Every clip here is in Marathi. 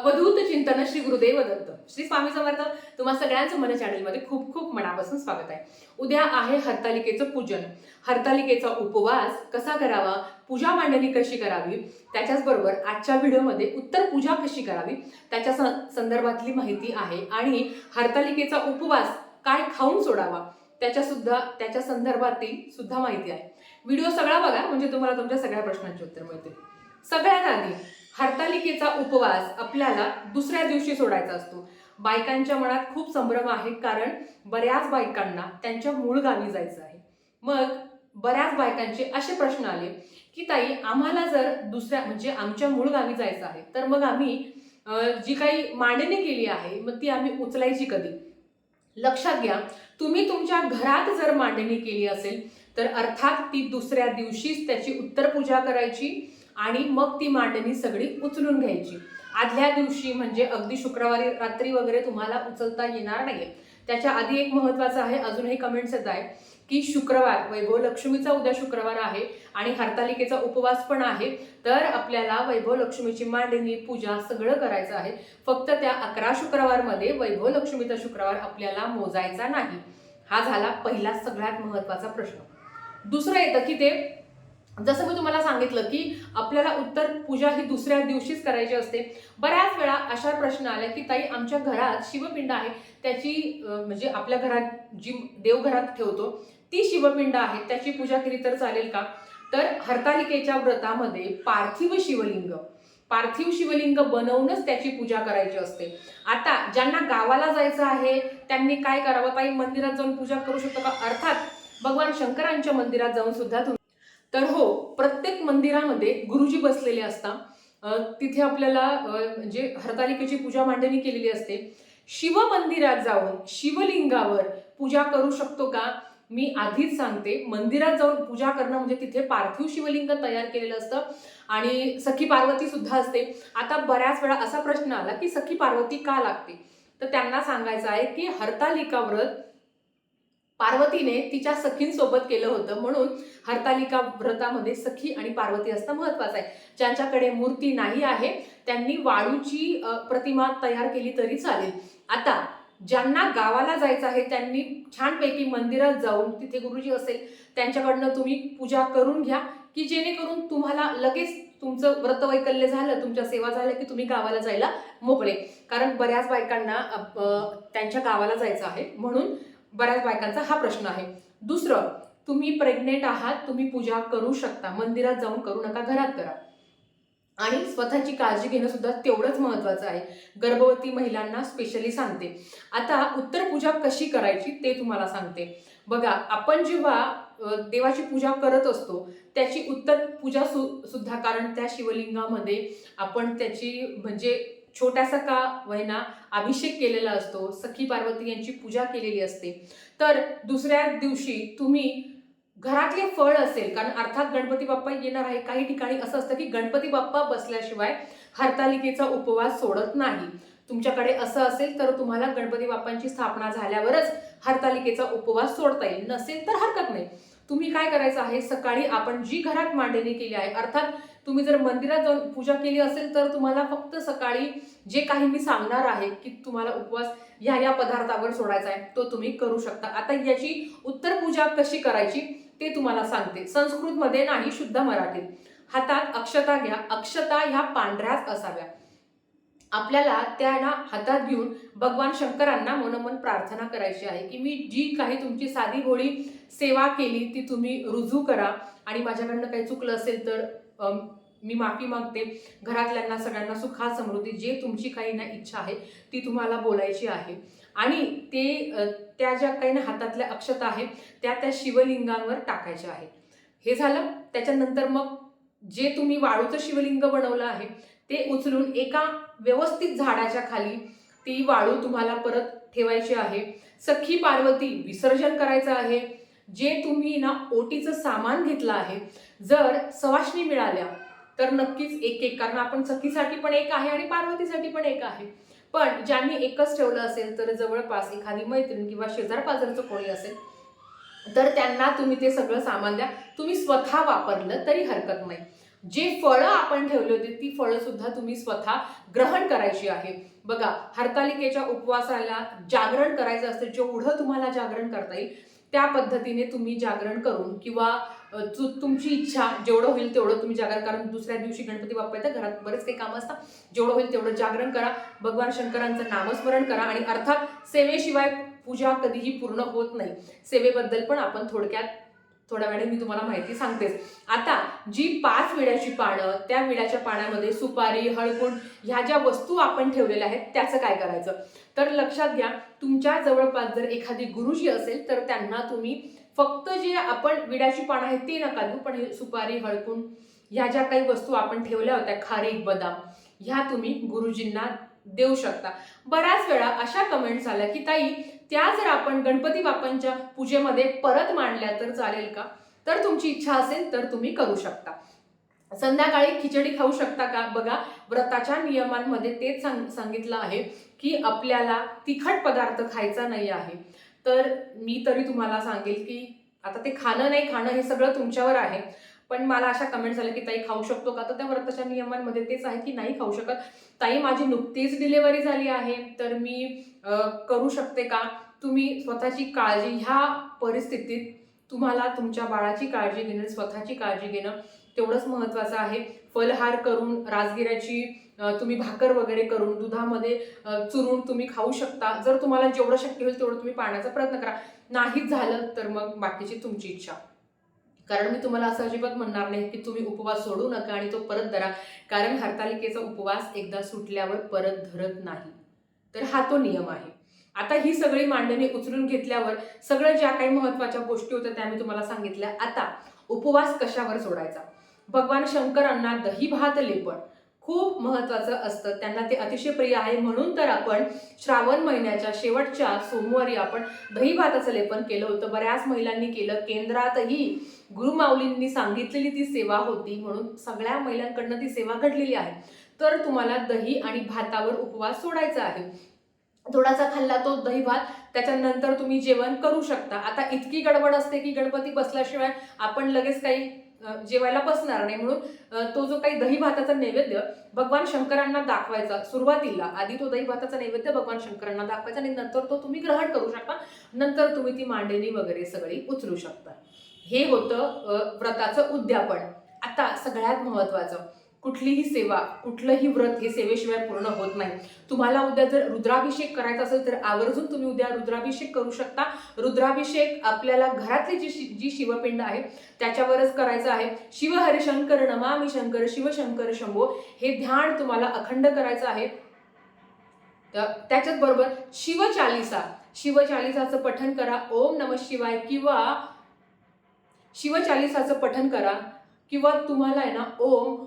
अवधूत चिंतन श्री गुरुदेव दत्त. श्री स्वामी समर्थ तुम्हा सगळ्यांचं मन चॅनलमध्ये खूप खूप मनापासून स्वागत आहे. उद्या आहे हरतालिकेचं पूजन. हरतालिकेचा उपवास कसा करावा? पूजा मांडणी कशी करावी? त्याच्याच बरोबर आजच्या व्हिडिओमध्ये उत्तर पूजा कशी करावी? त्याच्या संदर्भातली माहिती आहे आणि हरतालिकेचा उपवास काय खाऊन सोडावा? त्याच्या सुद्धा त्याच्या संदर्भातील सुद्धा माहिती आहे. व्हिडिओ सगळा बघा म्हणजे तुम्हाला तुमच्या सगळ्या प्रश्नांची उत्तर मिळतील. सगळ्यात आधी हरतालिकेचा उपवास आपल्याला दुसऱ्या दिवशी सोडायचा असतो. बायकांच्या मनात खूप संभ्रम आहे कारण बऱ्याच बायकांना त्यांच्या मूळ गावी जायचं आहे. मग बऱ्याच बायकांचे असे प्रश्न आले की ताई आम्हाला जर दुसऱ्या म्हणजे आमच्या मूळ गावी जायचं आहे तर मग आम्ही जी काही मांडणी केली आहे मग ती आम्ही उचलायची कधी? लक्षात घ्या तुम्ही तुमच्या घरात जर मांडणी केली असेल तर अर्थात ती दुसऱ्या दिवशीच त्याची उत्तर पूजा करायची आणि मग ती मांडणी सगळी उचलून घ्यायची. आदल्या दिवशी म्हणजे अगदी शुक्रवारी रात्री वगैरे तुम्हाला उचलता येणार नाही त्याच्या आधी एक महत्त्वाचं आहे अजूनही कमेंट्स येत आहे की शुक्रवार वैभव लक्ष्मीचा उद्या शुक्रवार आहे आणि हरतालिकेचा उपवास पण आहे तर आपल्याला वैभव लक्ष्मीची मांडणी पूजा सगळं करायचं आहे. फक्त त्या अकरा शुक्रवारमध्ये वैभव लक्ष्मीचा शुक्रवार आपल्याला मोजायचा नाही. हा झाला पहिला सगळ्यात महत्त्वाचा प्रश्न. दुसरं येतं की ते जसं मी तुम्हाला सांगितलं की आपल्याला उत्तर पूजा ही दुसऱ्या दिवशीच करायची असते. बऱ्याच वेळा अशा प्रश्न आल्या की ताई आमच्या घरात शिवपिंड आहे. त्याची म्हणजे आपल्या घरात जी देवघरात ठेवतो ती शिवपिंड आहे. त्याची पूजा केली तर चालेल का? तर हरतालिकेच्या व्रतामध्ये पार्थिव शिवलिंग. पार्थिव शिवलिंग बनवूनच त्याची पूजा करायची असते. आता ज्यांना गावाला जायचं आहे त्यांनी काय करावं? ताई मंदिरात जाऊन पूजा करू शकतो का? अर्थात भगवान शंकरांच्या मंदिरात जाऊन सुद्धा तर हो प्रत्येक मंदिरामध्ये गुरुजी बसलेले असतात. तिथे आपल्याला म्हणजे हरतालिकेची पूजा मांडणी केलेली असते शिव मंदिरात जाऊन शिवलिंगावर पूजा करू शकतो का? मी आधीच सांगते मंदिरात जाऊन पूजा करणं म्हणजे तिथे पार्थिव शिवलिंग तयार केलेलं असतं. आणि सखी पार्वती सुद्धा असते. आता बऱ्याच वेळा असा प्रश्न आला की सखी पार्वती का लागते? तर त्यांना सांगायचं आहे की हरतालिका व्रत पार्वतीने तिच्या सखींसोबत केलं होतं. म्हणून हरतालिका व्रतामध्ये सखी आणि पार्वती असणं महत्वाचं आहे. ज्यांच्याकडे मूर्ती नाही आहे त्यांनी वाळूची प्रतिमा तयार केली तरी चालेल. आता ज्यांना गावाला जायचं आहे त्यांनी छानपैकी मंदिरात जाऊन तिथे गुरुजी असेल त्यांच्याकडनं तुम्ही पूजा करून घ्या की जेणेकरून तुम्हाला लगेच तुमचं व्रतवैकल्य झालं तुमच्या सेवा झाल्या की तुम्ही गावाला जायला मोकळे. कारण बऱ्याच बायकांना त्यांच्या गावाला जायचं आहे. म्हणून बऱ्याच बायकांचा हा प्रश्न आहे. दुसरं तुम्ही प्रेग्नेंट आहात तुम्ही पूजा करू शकता. मंदिरात जाऊन करू नका घरात करा. आणि स्वतःची काळजी घेणं सुद्धा तेवढंच महत्वाचं आहे. गर्भवती महिलांना स्पेशली सांगते. आता उत्तर पूजा कशी करायची ते तुम्हाला सांगते. बघा आपण जेव्हा देवाची पूजा करत असतो त्याची उत्तर पूजा सु सुद्धा कारण त्या शिवलिंगामध्ये आपण त्याची म्हणजे छोटासा का वहिना अभिषेक केलेला असतो सखी पार्वती यांची पूजा केलेली असते. तर दुसऱ्या दिवशी तुम्ही घरातले फळ असेल कारण अर्थात गणपती बाप्पा येणार आहे काही ठिकाणी असं असतं की गणपती बाप्पा बसल्याशिवाय हरतालिकेचा उपवास सोडत नाही. तुमच्याकडे असं असेल तर तुम्हाला गणपती बाप्पांची स्थापना झाल्यावरच हरतालिकेचा उपवास सोडता येईल. नसेल तर हरकत नाही. तुम्ही काय करायचं आहे? सकाळी आपण जी घरात मांडणी केली आहे अर्थात तुम्ही जर मंदिरात जाऊन पूजा केली असेल तर तुम्हाला फक्त सकाळी जे काही मी सांगणार आहे की तुम्हाला उपवास ह्या या पदार्थावर सोडायचा आहे तो तुम्ही करू शकता. आता याची उत्तर पूजा कशी करायची ते तुम्हाला सांगते. संस्कृतमध्ये नाही शुद्ध मराठीत. हातात अक्षता घ्या. अक्षता ह्या पांढऱ्याच असाव्या. आपल्याला त्यांना हातात घेऊन भगवान शंकरांना मनोमन प्रार्थना करायची आहे की मी जी काही तुमची साधी भोळी सेवा केली ती तुम्ही रुजू करा. आणि माझ्याकडनं काही चुकलं असेल तर मी माफी मागते. घरातल्यांना सगळ्यांना सुखा समृद्धी जे तुमची काही ना इच्छा आहे ती तुम्हाला बोलायची आहे. आणि ते त्या ज्या काही ना हातातल्या अक्षता आहेत त्या त्या शिवलिंगांवर टाकायच्या आहेत हे झालं. त्याच्यानंतर मग जे तुम्ही वाळूचं शिवलिंग बनवलं आहे ते उचलून एका व्यवस्थित झाडाच्या खाली ती वाळू तुम्हाला परत ठेवायची आहे. सखी पार्वती विसर्जन करायचं आहे. जे तुम्ही ना ओटीचं सामान घेतलं आहे जर सवाशणी मिळाल्या तर नक्कीच एक एक कारण आपण सखीसाठी पण एक आहे आणि पार्वतीसाठी पण एक आहे. पण ज्यांनी एकच ठेवलं असेल तर जवळपास एखादी मैत्रीण किंवा शेजार पाजारचं कोणी असेल तर त्यांना तुम्ही ते सगळं सामान द्या. तुम्ही स्वतः वापरलं तरी हरकत नाही. जे फळं आपण ठेवली होती ती फळं सुद्धा तुम्ही स्वतः ग्रहण करायची आहे. बघा हरतालिकेच्या उपवासाला जागरण करायचं असतं जेवढं तुम्हाला जागरण करता येईल त्या पद्धतीने तुम्ही जागरण करून किंवा तु- तुमची इच्छा जेवढं होईल तेवढं तुम्ही जागरण कारण दुसऱ्या दिवशी गणपती बाप्पा येतात घरात बरेच काही कामं असतात. जेवढं होईल तेवढं जागरण करा. भगवान शंकरांचं नामस्मरण करा आणि अर्थात सेवेशिवाय पूजा कधीही पूर्ण होत नाही. सेवेबद्दल पण आपण थोडक्यात थोड्या वेळाने मी तुम्हाला माहिती सांगतेच. आता जी पाच विड्याची पानं त्या विड्याच्या पाण्यामध्ये सुपारी हळकुंड ह्या ज्या वस्तू आपण ठेवलेल्या आहेत त्याचं काय करायचं? तर लक्षात घ्या तुमच्या जवळपास जर एखादी गुरुजी असेल तर त्यांना तुम्ही फक्त जे आपण विड्याची पानं आहेत ते नका देऊ पण हे सुपारी हळकुंड ह्या ज्या काही वस्तू आपण ठेवल्या होत्या खारीक बदाम ह्या तुम्ही गुरुजींना देऊ शकता. बऱ्याच वेळा अशा कमेंट्स आल्या की ताई त्या जर आपण गणपती बाप्पांच्या पूजेमध्ये परत मांडल्या तर चालेल का? तर तुमची इच्छा असेल तर तुम्ही करू शकता. संध्याकाळी खिचडी खाऊ शकता का? बघा व्रताच्या नियमांमध्ये तेच सांग सांगितलं आहे की आपल्याला तिखट पदार्थ खायचा नाही आहे. तर मी तरी तुम्हाला सांगेल की आता ते खाणं नाही खाणं हे सगळं तुमच्यावर आहे. पण मला अशा कमेंट्स आल्या की ताई खाऊ शकतो का? तर त्या व्रताच्या नियमांमध्ये तेच आहे की नाही खाऊ शकत. ताई माझी नुकतीच डिलेवरी झाली आहे तर मी करू शकते का? तुम्ही स्वतःची काळजी ह्या परिस्थितीत तुम्हाला तुमच्या बाळाची काळजी घेणं स्वतःची काळजी घेणं तेवढंच महत्त्वाचं आहे. फलहार करून राजगिऱ्याची तुम्ही भाकर वगैरे करून दुधामध्ये चुरून तुम्ही खाऊ शकता. जर तुम्हाला जेवढं शक्य होईल तेवढं तुम्ही पाण्याचा प्रयत्न करा. नाहीच झालं तर मग बाकीची तुमची इच्छा. कारण मी तुम्हाला असं अजिबात म्हणणार नाही की तुम्ही उपवास सोडू नका आणि तो परत धरा. कारण हरतालिकेचा उपवास एकदा सुटल्यावर परत धरत नाही. तर हा तो नियम आहे. आता ही सगळी मांडणी उचलून घेतल्यावर सगळ्या ज्या काही महत्त्वाच्या गोष्टी होत्या त्या मी तुम्हाला सांगितल्या. आता उपवास कशावर सोडायचा? भगवान शंकरांना दही भात लेपण खूप महत्वाचं असतं. त्यांना ते अतिशय प्रिय आहे. म्हणून तर आपण श्रावण महिन्याच्या शेवटच्या सोमवारी आपण दही भाताचं लेपन केलं होतं. बऱ्याच महिलांनी केलं. केंद्रातही गुरुमाऊलींनी सांगितलेली ती सेवा होती म्हणून सगळ्या महिलांकडनं ती सेवा घडलेली आहे. तर तुम्हाला दही आणि भातावर उपवास सोडायचा आहे. थोडासा खाल्ला तो दही भात त्याच्यानंतर तुम्ही जेवण करू शकता. आता इतकी गडबड असते की गणपती बसल्याशिवाय आपण लगेच काही जेवायला बसणार नाही म्हणून तो जो काही दही भाताचा नैवेद्य भगवान शंकरांना दाखवायचा सुरुवातीला आधी तो दही भाताचा नैवेद्य भगवान शंकरांना दाखवायचा आणि नंतर तो तुम्ही ग्रहण करू शकता. नंतर तुम्ही ती मांडणी वगैरे सगळी उचलू शकता. हे होतं व्रताचं उद्यापन. आता सगळ्यात महत्वाचं कुठलीही सेवा कुठलंही व्रत हे सेवेशिवाय पूर्ण होत नाही. तुम्हाला उद्या जर रुद्राभिषेक करायचा असेल तर आवर्जून तुम्ही उद्या रुद्राभिषेक करू शकता. रुद्राभिषेक आपल्याला घरातली जी शि- जी शिवपिंड आहे त्याच्यावरच करायचं आहे. शिव हरिशंकर नमामि शंकर शिवशंकर शंभो हे ध्यान तुम्हाला अखंड करायचं आहे. त्याच्याच बरोबर शिवचालिसा शिवचालिसाचं पठण करा. ओम नम शिवाय किंवा शिवचालिसाचं पठण करा किंवा तुम्हाला आहे ना ओम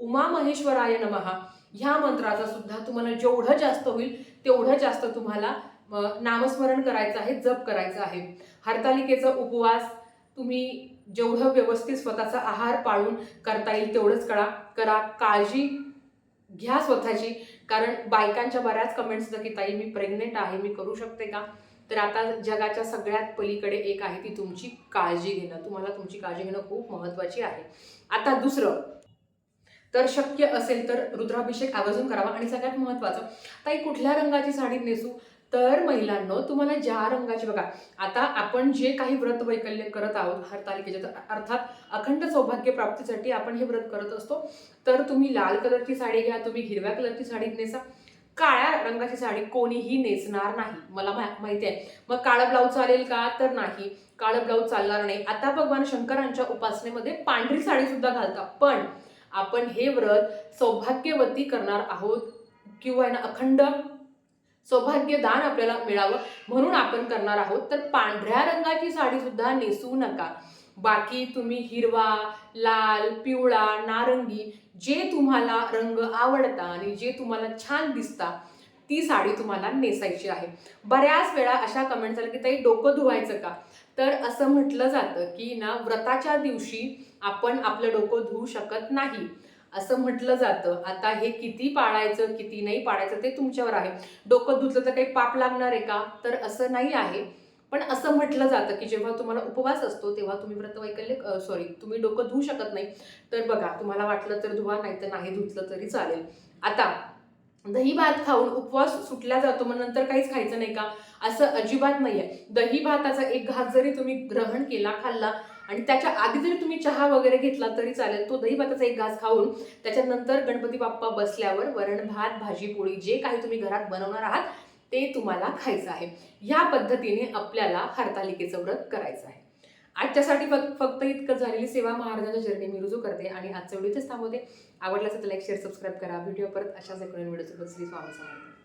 उमा महेश्वराय नमहा ह्या मंत्राचा सुद्धा तुम्हाला जेवढं जास्त होईल तेवढं जास्त तुम्हाला नामस्मरण करायचं आहे जप करायचं आहे. हरतालिकेचा उपवास तुम्ही जेवढं व्यवस्थित स्वतःचा आहार पाळून करता येईल तेवढंच करा. करा काळजी घ्या स्वतःची. कारण बायकांच्या बऱ्याच कमेंट्स होत्या की ताई मी प्रेग्नेंट आहे मी करू शकते का? तर आता जगाच्या सगळ्यात पलीकडे एक आहे ती तुमची काळजी घेणं. तुम्हाला तुमची काळजी घेणं खूप महत्त्वाची आहे. आता दुसरं. तर शक्य असेल तर रुद्राभिषेक आवर्जून करावा आणि सगळ्यात महत्त्वाचं ताई कुठल्या रंगाची साडी नेसू? तर महिलांनो तुम्हाला ज्या रंगाची बघा आता आपण जे काही व्रत वैकल्य करत आहोत हरतालिकेच्या तर अर्थात अखंड सौभाग्य प्राप्तीसाठी आपण हे व्रत करत असतो. तर तुम्ही लाल कलरची साडी घ्या तुम्ही हिरव्या कलरची साडी नेसा. काळ्या रंगाची साडी कोणीही नेसणार नाही. मला माहिती आहे. मग काळं ब्लाऊज चालेल का? तर नाही. काळं ब्लाऊज चालणार नाही. आता भगवान शंकरांच्या उपासनेमध्ये पांढरी साडी सुद्धा घालता पण आपण हे व्रत सौभाग्यवती करणार आहोत किंवा आहे ना अखंड सौभाग्यदान आपल्याला मिळावं म्हणून आपण करणार आहोत. तर पांढऱ्या रंगाची साडी सुद्धा नेसू नका. बाकी तुम्ही हिरवा लाल पिवळा नारंगी जे तुम्हाला रंग आवडता आणि जे तुम्हाला छान दिसता ती साडी तुम्हाला नेसायची आहे. बऱ्याच वेळा अशा कमेंट झाल्या की ताई डोकं धुवायचं का? तर असं म्हटलं जातं की ना व्रताच्या दिवशी आपण आपलं डोकं धुवू शकत नाही. असं म्हटलं जातं. आता हे किती पाळायचं किती नाही पाळायचं ते तुमच्यावर आहे. डोकं धुतलं तर काही पाप लागणार आहे का? तर असं नाही आहे. पण असं म्हटलं जातं की जेव्हा तुम्हाला उपवास असतो तेव्हा तुम्ही व्रतवैकल्य सॉरी तुम्ही डोकं धुवू शकत नाही. तर बघा तुम्हाला वाटलं तर धुवा नाही तर नाही धुतलं तरी चालेल. आता दही भात खाऊन उपवास सुटला जातो मग नंतर काहीच खायचं नाही का? असं अजिबात नाहीये. दही भाताचा एक घास जरी तुम्ही ग्रहण केला खाल्ला आणि त्याच्या आधी जरी तुम्ही चहा वगैरे घेतला तरी चालेल तो दही भाताचा एक घास खाऊन त्याच्यानंतर गणपती बाप्पा बसल्यावर वरण भात भाजी पोळी जे काही तुम्ही घरात बनवणार आहात ते तुम्हाला खायचं आहे. ह्या पद्धतीने आपल्याला हरतालिकेचं व्रत करायचं आहे. आजच्यासाठी फक्त फक्त इतकं झालेली सेवा महाराजांच्या जर्नी मी रुजू करते आणि आजच्या व्हिडिओ इथेच थांबवते. आवडल्यास तर लाईक शेअर सबस्क्राईब करा. व्हिडिओ परत अशाच एकूण व्हिडिओसोबत श्री स्वामी समर्थ.